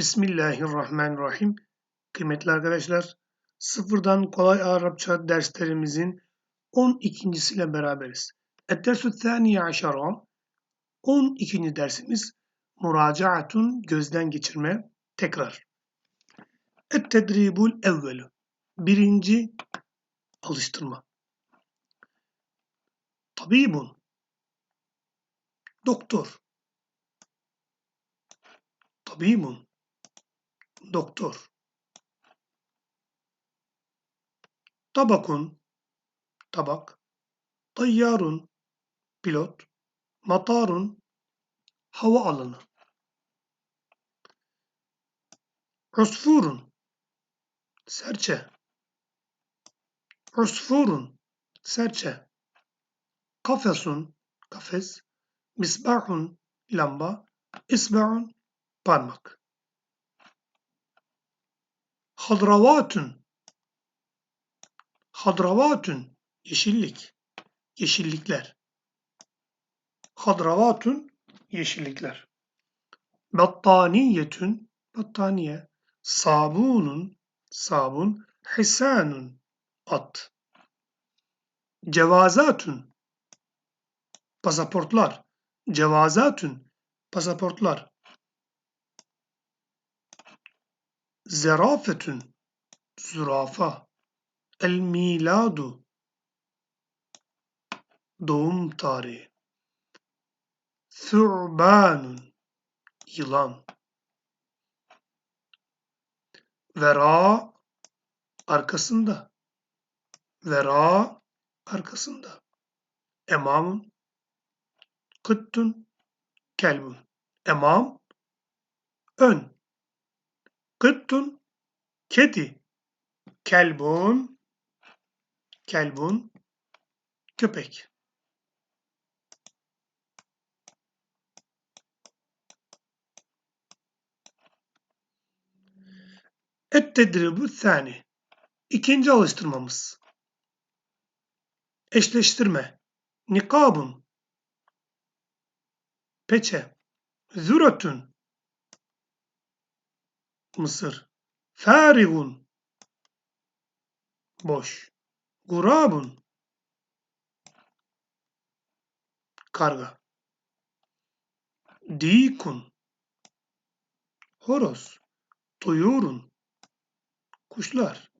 Bismillahirrahmanirrahim. Kıymetli arkadaşlar, sıfırdan kolay Arapça derslerimizin 12.siyle beraberiz. Ettersü thaniye aşara, 12. dersimiz muracaatun gözden geçirme, tekrar. Et-tedribul evvelu, birinci alıştırma. Tabibun, doktor. Tabibun, doktor. Tabakun, tabak. Tayyarun, pilot. Matarun, hava alanı. Usfurun, serçe. Usfurun, serçe. Kafesun, kafes. Misbahun, lamba. İsba'un, parmak. Hadravatun. Hadravatun. Yeşillik. Yeşillikler. Hadravatun. Yeşillikler. Battaniyetün. Battaniye. Sabunun. Sabun. Hisanun. At. Cevazatun. Pasaportlar. Cevazatun. Pasaportlar. Zerafetün zürafa. El miladu. Doğum tarihi. Thu'banun yılan. Vera arkasında. Vera arkasında. Emamun. Kıttun. Kelbun Emam. Ön Kıttun kedi. Kelbun kelbun köpek. Et-tedribu thani. İkinci alıştırmamız. Eşleştirme. Nikabun. Peçe. Züratun. Mısır. Fârigun. Boş. Gurabun. Karga. Dikun. Horoz. Tuyurun. Kuşlar.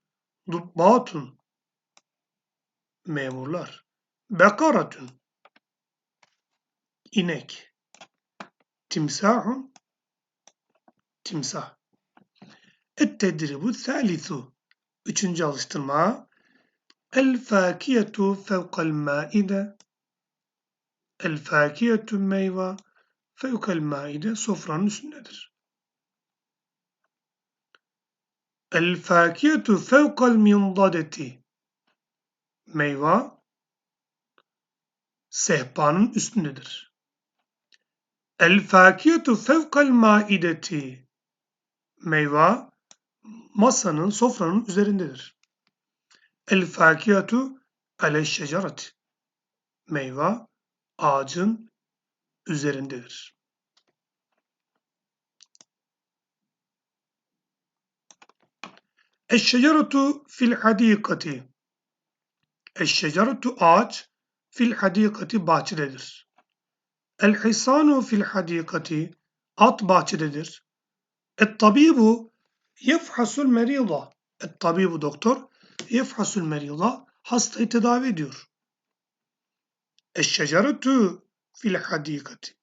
Dubbatun. Memurlar. Bekaratun. İnek. Timsahun. Timsah. Et-tedribu thalithu. Üçüncü alıştırma. El-fakiyetu fevkal maide. El-fakiyetu meyve fevkal maide sofranın üstündedir. El-fakiyetu fevkal mindadeti. Meyve sehpanın üstündedir. El-fakiyetu fevkal maideti. Meyve masanın, sofranın üzerindedir. El fakiyatu ale şecaret. Meyve ağacın üzerindedir. Eşşeceretu fil hadikati. Eşşeceretu ağaç fil hadikati bahçededir. El hisanu fil hadikati at bahçededir. Et tabibu Yefhasul merida. Et tabibu doktor. Yefhasul merida. Hastayı tedavi ediyor. Eşşeceretu fil hadikati.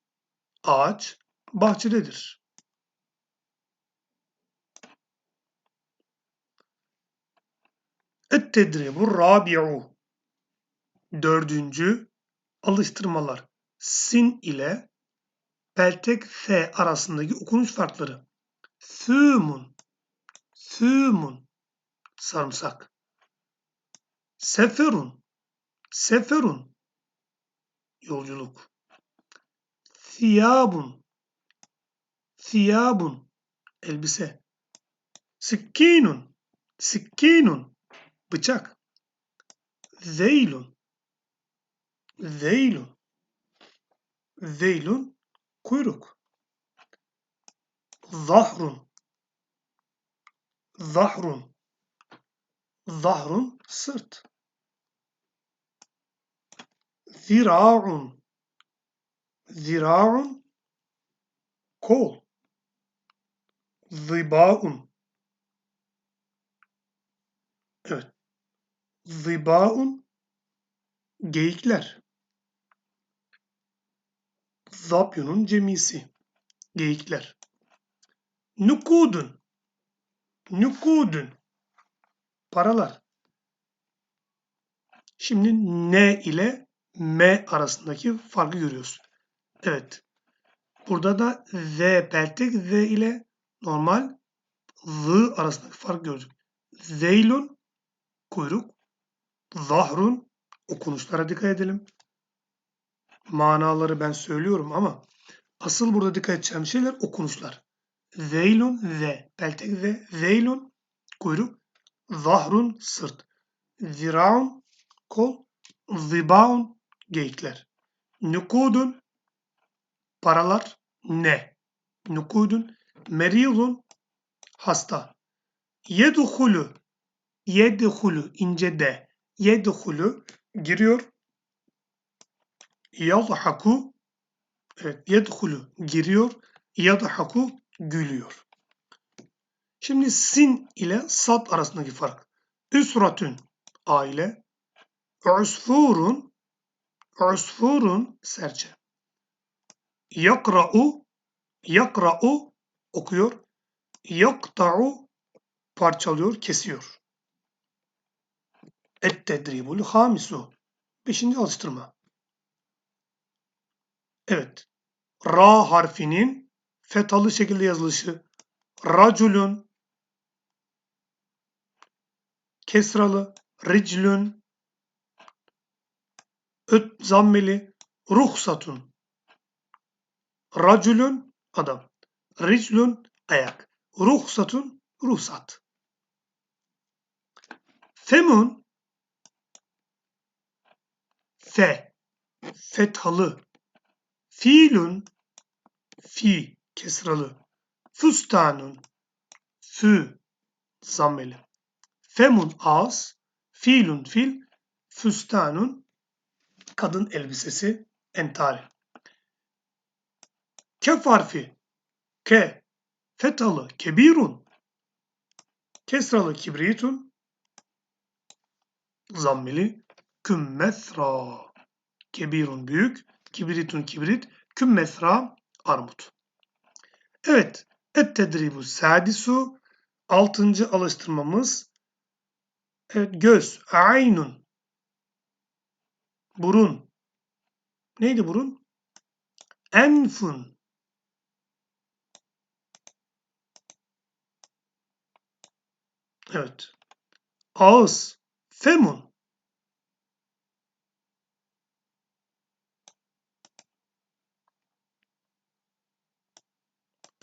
Ağaç bahçededir. Et tedribu rabi'u. Dördüncü alıştırmalar. Sin ile peltek f arasındaki okunuş farkları. Thümun Thümun sarımsak. Seferun seferun yolculuk. Thiyabun thiyabun elbise. Sikkinun sikkinun bıçak. Zeylun zeylun zeylun kuyruk. Zahrun Zahrun. Zahrun sırt. Zira'un. Zira'un kol. Ziba'un. Evet. Ziba'un geyikler. Zapyonun cemisi. Geyikler. Nukudun. Nukudun. Paralar. Şimdi N ile M arasındaki farkı görüyoruz. Evet. Burada da Z peltek Z ile normal Z arasındaki fark gördük. Zeylun kuyruk. Zahrun okunuşlara dikkat edelim. Manaları ben söylüyorum ama asıl burada dikkat edeceğim şeyler okunuşlar. Zeylun Z peltek Z. Zeylun kuyruk. Zahrun sırt. Ziraun kol. Zibaun geyikler. Nukudun paralar ne? Nukudun meridun hasta. Yedhulu yedhulu ince de yedhulu giriyor. Yadhaku evet yedhulu giriyor. Yadhaku gülüyor. Şimdi sin ile sat arasındaki fark. Üsratün aile. Usfurun usfurun serçe. Yakra'u yakra'u okuyor. Yakta'u parçalıyor, kesiyor. Et tedribul hamisu. Beşinci alıştırma. Evet. Ra harfinin fetalı şekilde yazılışı. Raculun kesralı riclün öt zammeli ruhsatun. Raculun adam riclun ayak ruhsatun ruhsat. Femun fe fethalı fiilun fi kesralı. Fustanun. Fü. Zammeli. Femun ağız, fiilun fil, füstanun kadın elbisesi, entari. Kef harfi, ke, fetalı, kebirun, kesralı, kibritun, zammili, kümmesra, kebirun büyük, kibritun kibrit, kümmesra armut. Evet, et tedribu sadisu, altıncı alıştırmamız Evet göz. Aynun. Burun. Neydi burun? Enfun. Evet. Ağız. Femun.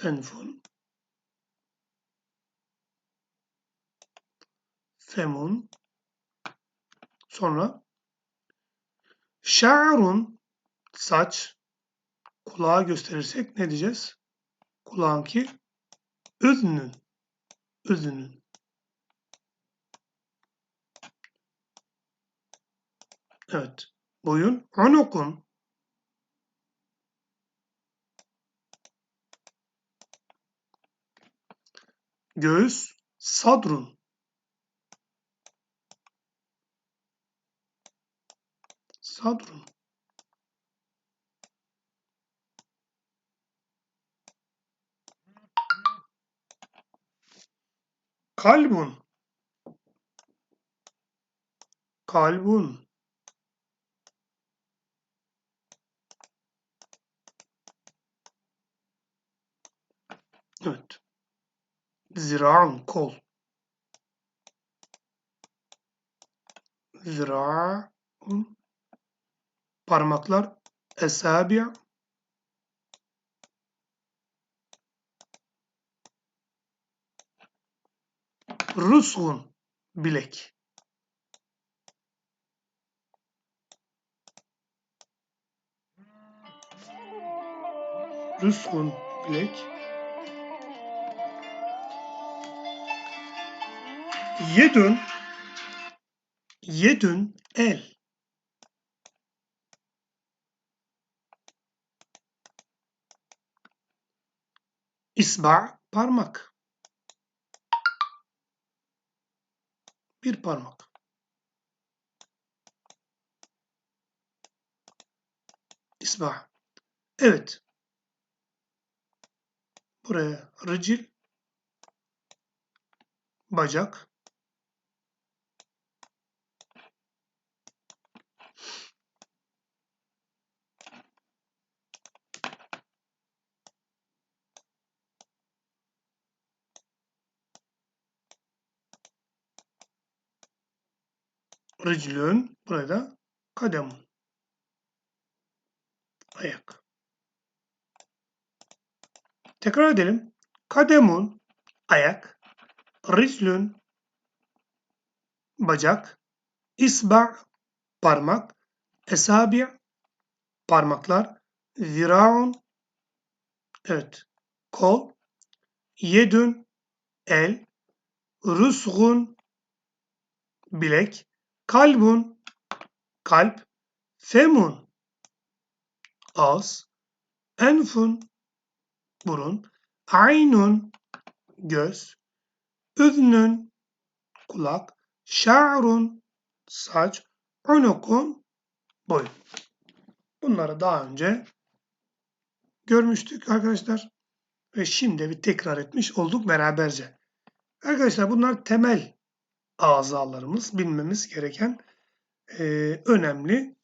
Enfun. femun sonra şa'run saç kulağa gösterirsek ne diyeceğiz? Kulağın ki üznün üznün Evet. Boyun unukun göğüs sadrun. Sadrun. Kalbun. Kalbun. Evet. Zira'un kol. Zira'un parmaklar esabi Rusgun bilek. Rusgun bilek. Yedün yedün el. İsba parmak. Bir parmak. İsba. Evet. Buraya rıcil, bacak, rıclün, burada kademun. Ayak. Tekrar edelim. Kademun, ayak. Riclün, bacak. İsba, parmak. Esabi, parmaklar. Ziraun, evet, kol. Yedün, el. Rusgun, bilek. Kalbun, kalp. Femun, ağız. Enfun, burun. Aynun, göz. Üznün, kulak. Şa'run, saç. Unukun, boyun. Bunları daha önce görmüştük arkadaşlar. Ve şimdi bir tekrar etmiş olduk beraberce. Arkadaşlar bunlar temel azalarımız, bilmemiz gereken e, önemli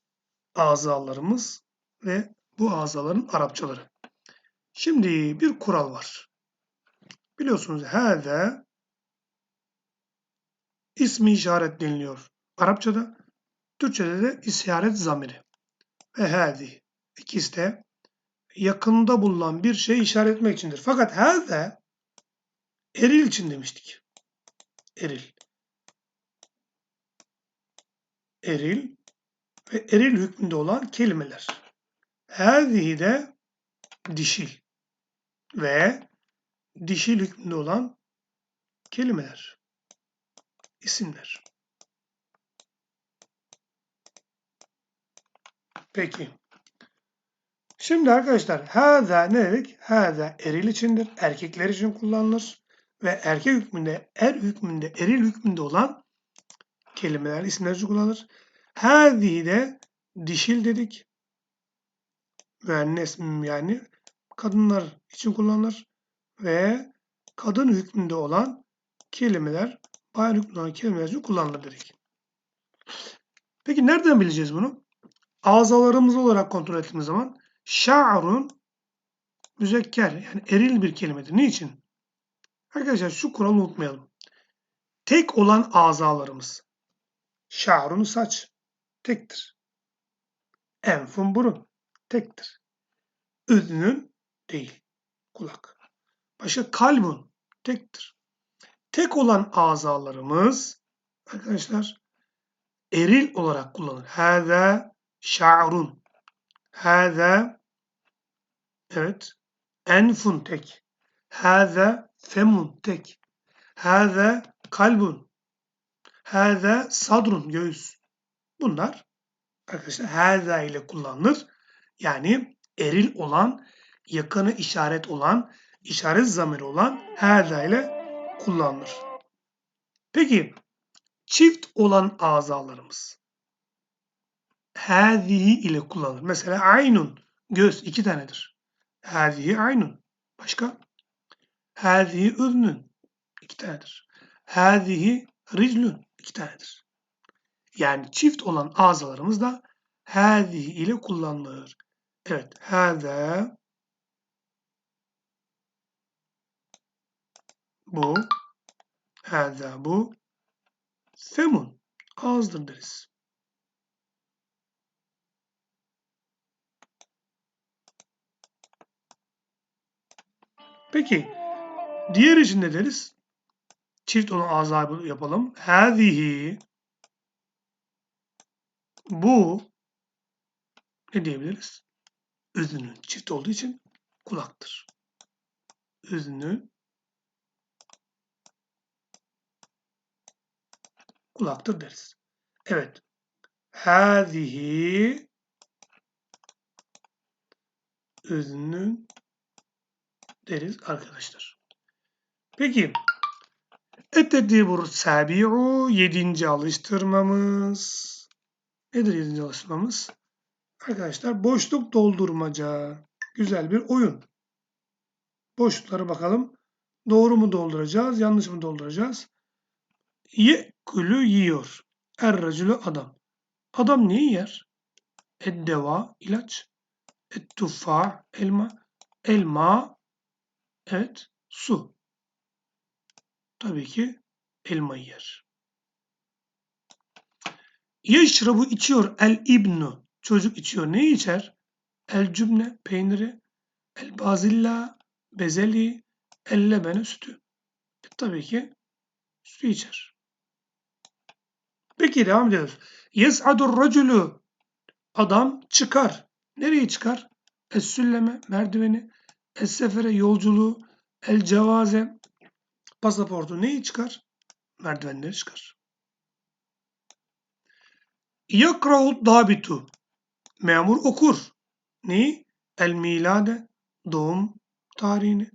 azalarımız ve bu azaların Arapçaları. Şimdi bir kural var. Biliyorsunuz hâze ismi işaret deniliyor. Arapçada, Türkçede de işaret zamiri. Ve hâzi ikisi de yakında bulunan bir şey işaret etmek içindir. Fakat hâze eril için demiştik. Eril. Eril ve eril hükmünde olan kelimeler. Hâzihi de dişil ve dişil hükmünde olan kelimeler, isimler. Peki. Şimdi arkadaşlar hâzâ ne dedik? Hâzâ eril içindir. Erkekler için kullanılır. Ve erkek hükmünde, er hükmünde, eril hükmünde olan kelimeler, isimler kullanılır. Hâzihi de dişil dedik. Müennes yani kadınlar için kullanılır. Ve kadın hükmünde olan kelimeler, bayan hükmünde olan kelimeler için kullanılır dedik. Peki nereden bileceğiz bunu? Azalarımız olarak kontrol ettiğimiz zaman şa'run müzekker yani eril bir kelimedir. Niçin? Arkadaşlar şu kuralı unutmayalım. Tek olan azalarımız şa'run saç tektir. Enfun burun tektir. Üznün değil kulak. Başka kalbun tektir. Tek olan azalarımız arkadaşlar eril olarak kullanılır. Hâzâ şa'run. Hâzâ evet enfun tek. Hâzâ femun tek. Hâzâ kalbun. Hâzâ sadrun göğüs. Bunlar arkadaşlar hâzâ ile kullanılır. Yani eril olan, yakını işaret olan, işaret zamiri olan hâzâ ile kullanılır. Peki çift olan azalarımız hâzihi ile kullanılır. Mesela aynun göz iki tanedir. Hâzihi aynun. Başka? Hâzihi üznün iki tanedir. Hâzihi riclün iki tanedir. Yani çift olan azalarımız da hâzihi ile kullanılır. Evet, hâzâ bu hâzâ bu femun ağızdır deriz. Peki diğer için ne deriz? Çift olan azabı yapalım. Hâzihi bu ne diyebiliriz? Üzünün çift olduğu için kulaktır. Üzünün kulaktır deriz. Evet. Hâzihi üznün deriz arkadaşlar. Peki Ettedibur sabi'u yedinci alıştırmamız. Nedir yedinci alıştırmamız? Arkadaşlar boşluk doldurmaca. Güzel bir oyun. Boşlukları bakalım. Doğru mu dolduracağız, yanlış mı dolduracağız? Yekulü yiyor. Er racülü adam. Adam neyi yer? Eddeva ilaç. Ettuffa elma. Elma evet su. Tabii ki elma yer. Yeşrabu içiyor el ibnu. Çocuk içiyor. Ne içer? El cümle peyniri. El bazilla bezeli. El lebene sütü. E, tabii ki sütü içer. Peki devam ediyoruz. Yes'adur raculu. Adam çıkar. Nereye çıkar? Es-sülleme merdiveni. Es-sefere yolculuğu. El cevaze pasaportu neyi çıkar? Merdivenleri çıkar. Yakra'u dabitu. Memur okur. Neyi? El milade. Doğum tarihini.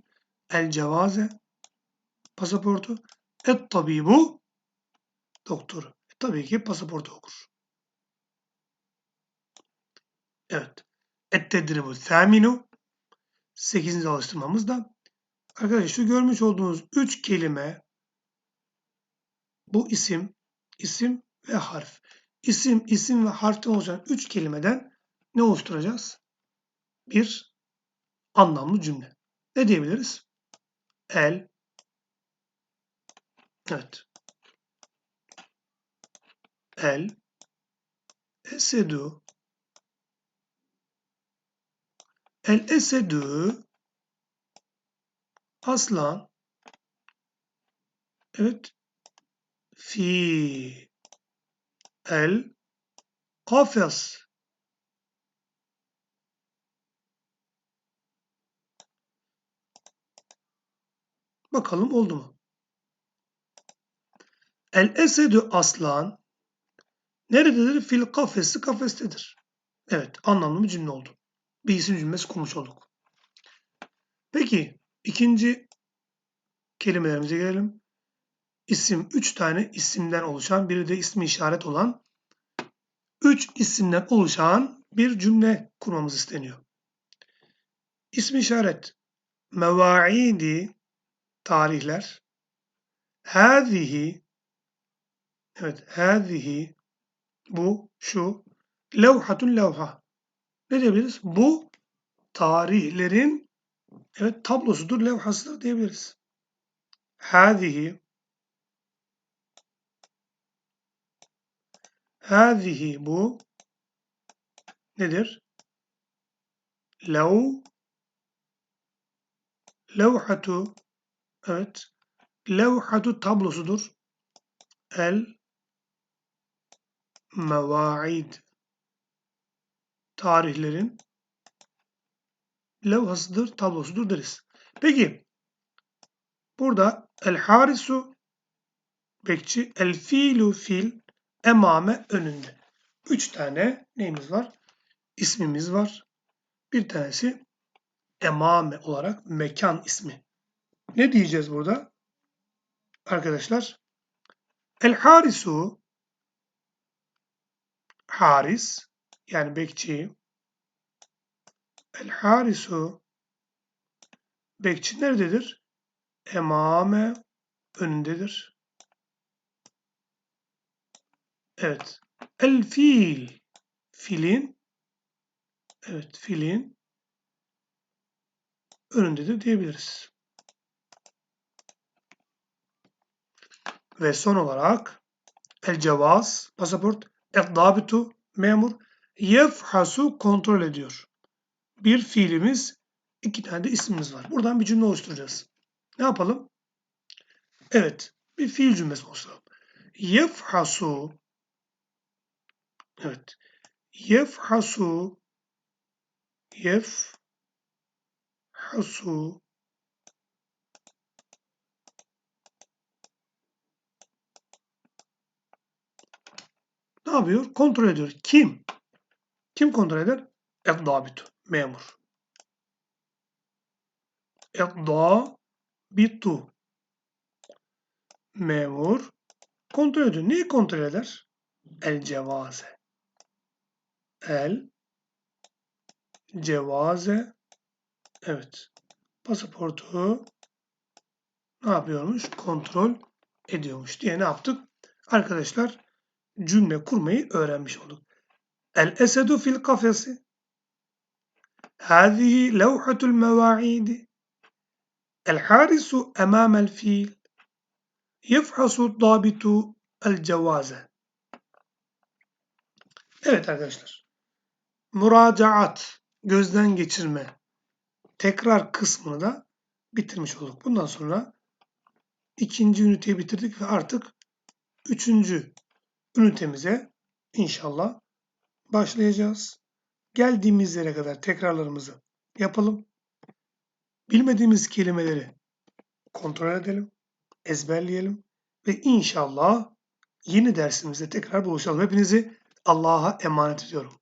El cevaze. Pasaportu. Et tabibu. Doktoru. E, tabii ki pasaportu okur. Evet. Et tedribu thaminu. Sekizinci alıştırmamız da Arkadaşlar şu görmüş olduğunuz üç kelime bu isim, isim ve harf. İsim, isim ve harften oluşan üç kelimeden ne oluşturacağız? Bir anlamlı cümle. Ne diyebiliriz? El, evet, el, esedu, el esedu aslan evet fi el kafes bakalım oldu mu? El esedü aslan nerededir? Fil kafesi kafestedir. Evet anlamlı bir cümle oldu. Bir isim cümlesi kurmuş olduk. Peki İkinci kelimelerimize gelelim. İsim, üç tane isimden oluşan, biri de ismi işaret olan, üç isimden oluşan bir cümle kurmamız isteniyor. İsmi işaret, mevaidi, tarihler, hâzihi, evet, hâzihi, bu, şu, levhatun levha. Ne diyebiliriz? Bu tarihlerin Evet tablosudur, levhasıdır diyebiliriz. Hâzihi Hâzihi bu nedir? Lev levhatu evet levhatu tablosudur. El mevaid tarihlerin levhasıdır, tablosudur deriz. Peki burada el harisu bekçi, el fiilu fil emame önünde. Üç tane neyimiz var? İsmimiz var. Bir tanesi emame olarak mekan ismi. Ne diyeceğiz burada? Arkadaşlar el harisu haris yani bekçi El harisu bekçi nerededir? Emame önündedir. Evet. El fil filin evet filin önündedir diyebiliriz. Ve son olarak el cevaz pasaport el dabitu memur yefhasu kontrol ediyor bir fiilimiz, iki tane de ismimiz var. Buradan bir cümle oluşturacağız. Ne yapalım? Evet, bir fiil cümlesi oluşturalım. Yefhasu Evet. Yefhasu Yefhasu yapıyor? Kontrol ediyor. Kim? Kim kontrol eder? Eddabitu. Memur. Eddabitu. Memur kontrol ediyor. Neyi kontrol eder? El cevaze. El cevaze. Evet. Pasaportu ne yapıyormuş? Kontrol ediyormuş diye ne yaptık? Arkadaşlar cümle kurmayı öğrenmiş olduk. El esedu fil kafesi. هذه لوحة المواعيد الحارس أمام الفيل يفحص الضابط الجواز Evet arkadaşlar. Muracaat, gözden geçirme, tekrar kısmını da bitirmiş olduk. Bundan sonra ikinci üniteyi bitirdik ve artık üçüncü ünitemize inşallah başlayacağız. Geldiğimiz yere kadar tekrarlarımızı yapalım. Bilmediğimiz kelimeleri kontrol edelim, ezberleyelim ve inşallah yeni dersimizde tekrar buluşalım. Hepinizi Allah'a emanet ediyorum.